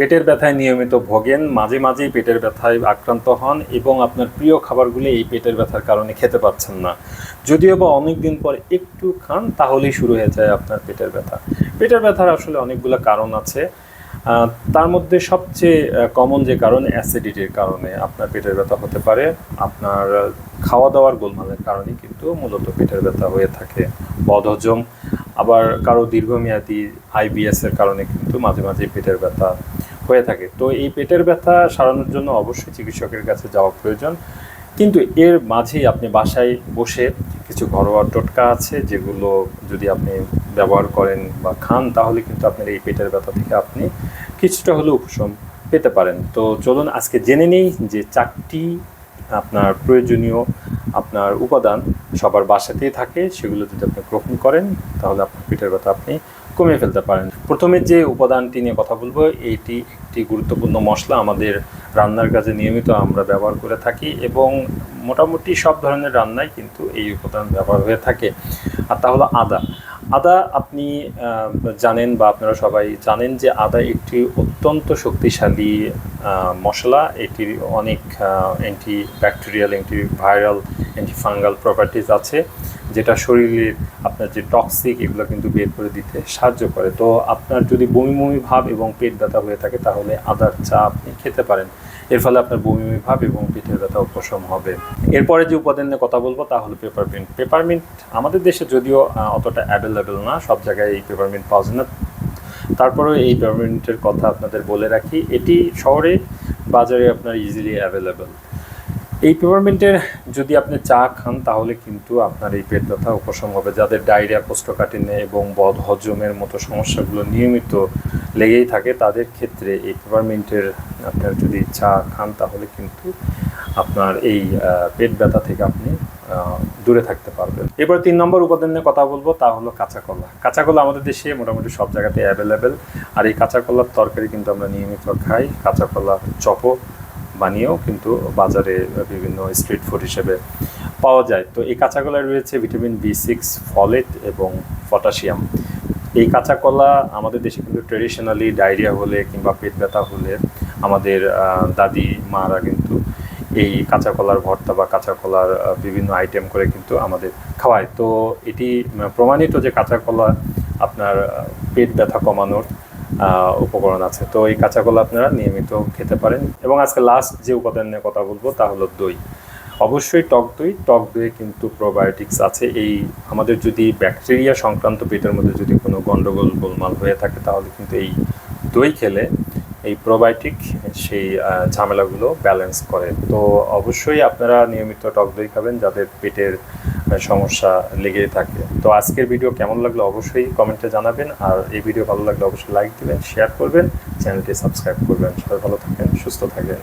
পেটের ব্যথায় নিয়মিত ভোগেন, মাঝে মাঝেই পেটের ব্যথায় আক্রান্ত হন এবং আপনার প্রিয় খাবারগুলি এই পেটের ব্যথার কারণে খেতে পাচ্ছেন না। যদিও বা অনেক দিন পর একটু খান, তাহলেই শুরু হয়ে যায় আপনার পেটের ব্যথা। পেটের ব্যথার আসলে অনেকগুলো কারণ আছে। তার মধ্যে সবচেয়ে কমন যে কারণ অ্যাসিডিটির কারণে আপনার পেটের ব্যথা হতে পারে। আপনার খাওয়া দাওয়ার গোলমালের কারণে কিন্তু মূলত পেটের ব্যথা হয়ে থাকে। বদহজম, আবার কারও দীর্ঘমেয়াদী আইবিএস এর কারণে কিন্তু মাঝে মাঝে পেটের ব্যথা হয়ে থাকে। তো এই পেটের ব্যথা সারানোর জন্য অবশ্যই চিকিৎসকের কাছে যাওয়া প্রয়োজন। কিন্তু এর মাঝেই আপনি বাসায় বসে কিছু ঘরোয়া টোটকা আছে যেগুলো যদি আপনি ব্যবহার করেন বা খান, তাহলে কিন্তু আপনার এই পেটের ব্যথা থেকে আপনি কিছুটা হলেও উপশম পেতে পারেন। তো চলুন আজকে জেনে নেই যে চারটি আপনার প্রয়োজনীয় আপনার উপাদান সবার বাসাতেই থাকে, সেগুলো যদি আপনি গ্রহণ করেন, তাহলে আপনার পিঠের ব্যথা আপনি কমিয়ে ফেলতে পারেন। প্রথমে যে উপাদানটি নিয়ে কথা বলব এইটি একটি গুরুত্বপূর্ণ মশলা আমাদের রান্নার কাজে নিয়মিত আমরা ব্যবহার করে থাকি এবং মোটামুটি সব ধরনের রান্নায় কিন্তু এই উপাদান ব্যবহার হয়ে থাকে। আর তা হলো আদা। আদা আপনি জানেন বা আপনারা সবাই জানেন যে আদা একটি অত্যন্ত শক্তিশালী মশলা। এটির অনেক anti bacterial anti viral anti fungal properties আছে, যেটা শরীরের আপনার যে টক্সিক এগুলো কিন্তু বের করে দিতে সাহায্য করে। তো আপনার যদি বমি বমি ভাব এবং পেট ব্যথা হয়ে থাকে, তাহলে আদার চা আপনি খেতে পারেন। এর ফলে আপনার বমি ভাব এবং পিঠের ব্যথা উপশম হবে। এরপরে যে উপাদান নিয়ে কথা বলব তা হলো পেপারমিন্ট পেপারমিন্ট আমাদের দেশে যদিও অতটা অ্যাভেলেবেল না, সব জায়গায় এই পেপারমিন্ট পাওয়া যায় না। তারপরেও এই পেপারমিন্টের কথা আপনাদের বলে রাখি, এটি শহরে বাজারে আপনার ইজিলি অ্যাভেলেবেল এই পেপারমিন্টের যদি আপনি চা খান, তাহলে কিন্তু আপনার এই পেট ব্যথা উপশম হবে। যাদের ডায়রিয়া, কোষ্ঠকাঠিন্য এবং বদ হজমের মতো সমস্যাগুলো নিয়মিত লেগেই থাকে, তাদের ক্ষেত্রে এই পেপারমিন্টের আপনার যদি চা খান, তাহলে কিন্তু আপনার এই পেট ব্যথা থেকে আপনি দূরে থাকতে পারবেন। এবার তিন নম্বর উপাদান নিয়ে কথা বলব, তা হলো কাঁচা কলা কাঁচা কলা আমাদের দেশে মোটামুটি সব জায়গাতে অ্যাভেলেবেল আর এই কাঁচা কলার তরকারি কিন্তু আমরা নিয়মিত খাই। কাঁচা কলা চপও বানিয়েও কিন্তু বাজারে বিভিন্ন স্ট্রিট ফুড হিসেবে পাওয়া যায়। তো এই কাঁচা কলায় রয়েছে ভিটামিন বি সিক্স ফলেট এবং পটাশিয়াম এই কাঁচা কলা আমাদের দেশে কিন্তু ট্রেডিশনালি ডায়রিয়া হলে কিংবা পেট ব্যথা হলে আমাদের দাদি, মারা কিন্তু এই কাঁচা কলার ভর্তা বা কাঁচা কলার বিভিন্ন আইটেম করে কিন্তু আমাদের খাওয়ায়। তো এটি প্রমাণিত যে কাঁচা কলা আপনার পেট ব্যথা কমানোর উপকরণ আছে। তো এই কাঁচা কলা আপনারা নিয়মিত খেতে পারেন। এবং আজকে লাস্ট যে উপাদান নিয়ে কথা বলব, তা হলো দই। অবশ্যই টক দই। টক দইয়ে কিন্তু প্রোবায়োটিক্স আছে। এই আমাদের যদি ব্যাকটেরিয়া সংক্রান্ত পেটের মধ্যে যদি কোনো গন্ডগোল, গোলমাল হয়ে থাকে, তাহলে কিন্তু এই দই খেলে এই প্রোবায়োটিক সেই ঝামেলাগুলো ব্যালেন্স করে। তো অবশ্যই আপনারা নিয়মিত টক দই খাবেন। যাদের পেটের সমস্যা লেগেই থাকে। তো আজকের ভিডিও কেমন লাগল অবশ্যই কমেন্টে জানাবেন। আর এই ভিডিও ভালো লাগলে অবশ্যই লাইক দেবেন শেয়ার করবেন চ্যানেলটি সাবস্ক্রাইব করবেন। সবাই ভালো থাকেন, সুস্থ থাকেন।